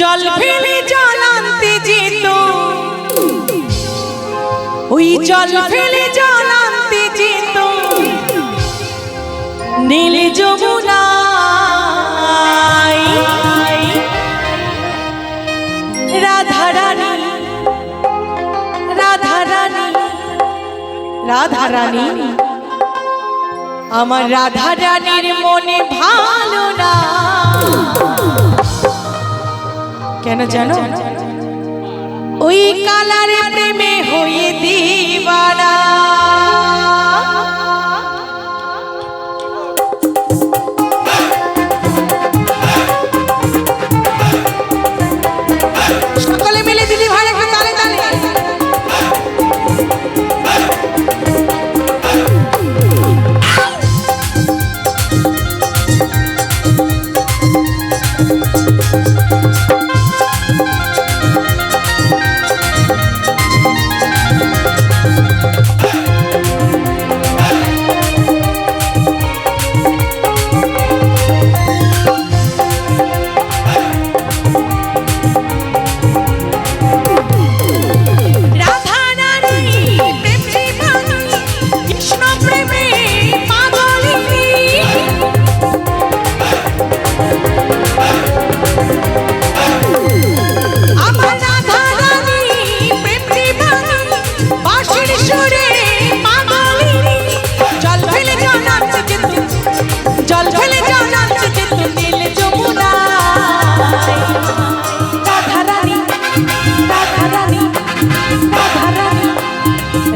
জল ফেলে জল আনতে যেত ওই জল ফেলে জল আনতে যেত নীল যমুনায়। রাধা রানী রাধা রানী রাধা রানী। আমার রাধা রানীর মনে ভালো না। কেন জানো? ওই কালারে প্রেমে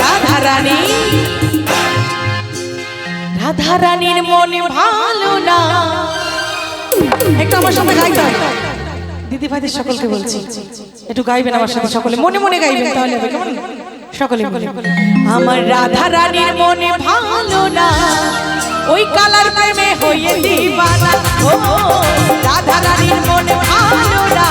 রাধা রানী। রাধা রানীর মনে ভালো না। একটু আমার সাথে গাইতে হয় দিদি ভাইদের সকলকে বলছি, একটু গাইবেন আমার সাথে সকলে। মনে মনে গাইবেন তাহলে হবে, কেমন? সকলে আমার রাধা রানীর মনে ভালো না। ওই কালার প্রেমে হয়ে দিবানা। ও, রাধা রানীর মনে ভালো না।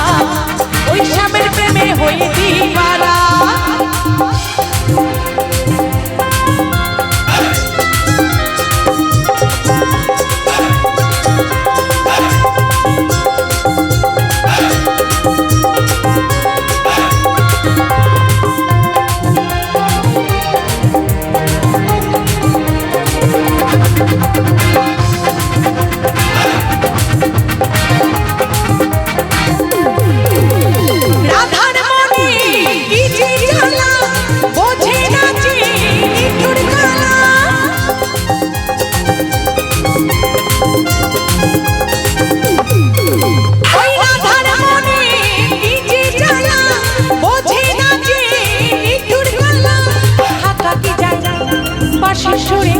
বাঁশি সুরে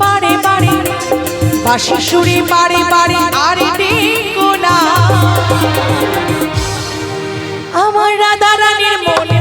বারে বারে বারে আর আমার রাধা রানীর মনে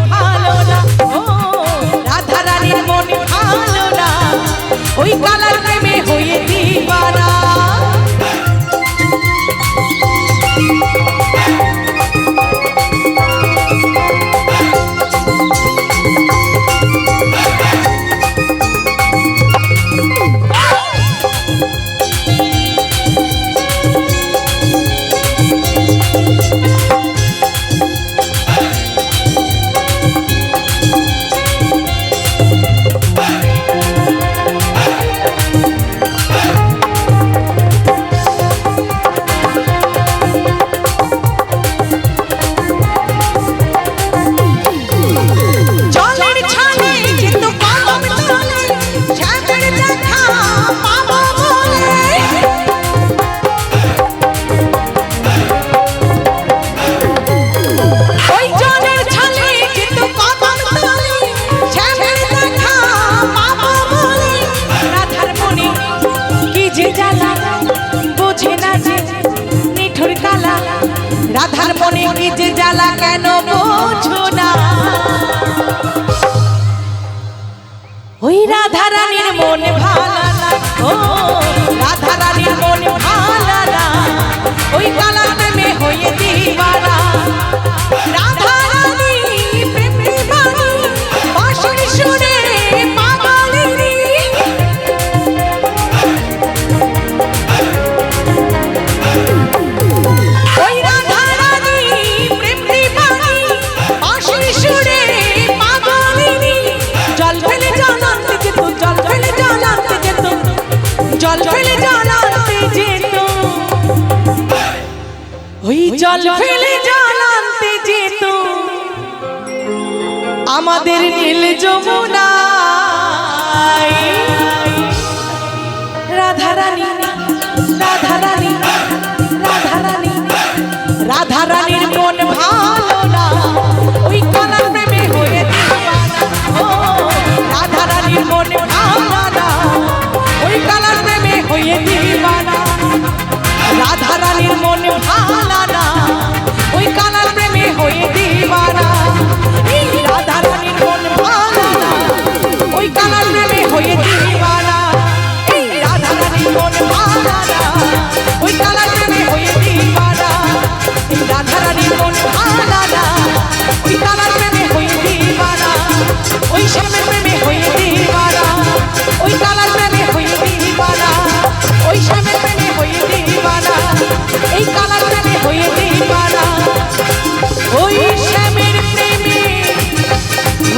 কেন না। ওই রাধা মন ভালা না, ও রাধা রানীর মন ভালা না। ওই প্রেমে হয়ে দিবানা। জল ফেলে জল আনতে যেত। আমাদের নীল যমুনা রাধারানী রাধারানী রাধারানী রাধারানীর মন ভালো না। ওই কলার প্রেমে মন ভালো না। ওই কালার প্রেমে হয়ে দিওয়ানা রাধারানীর মন ভালো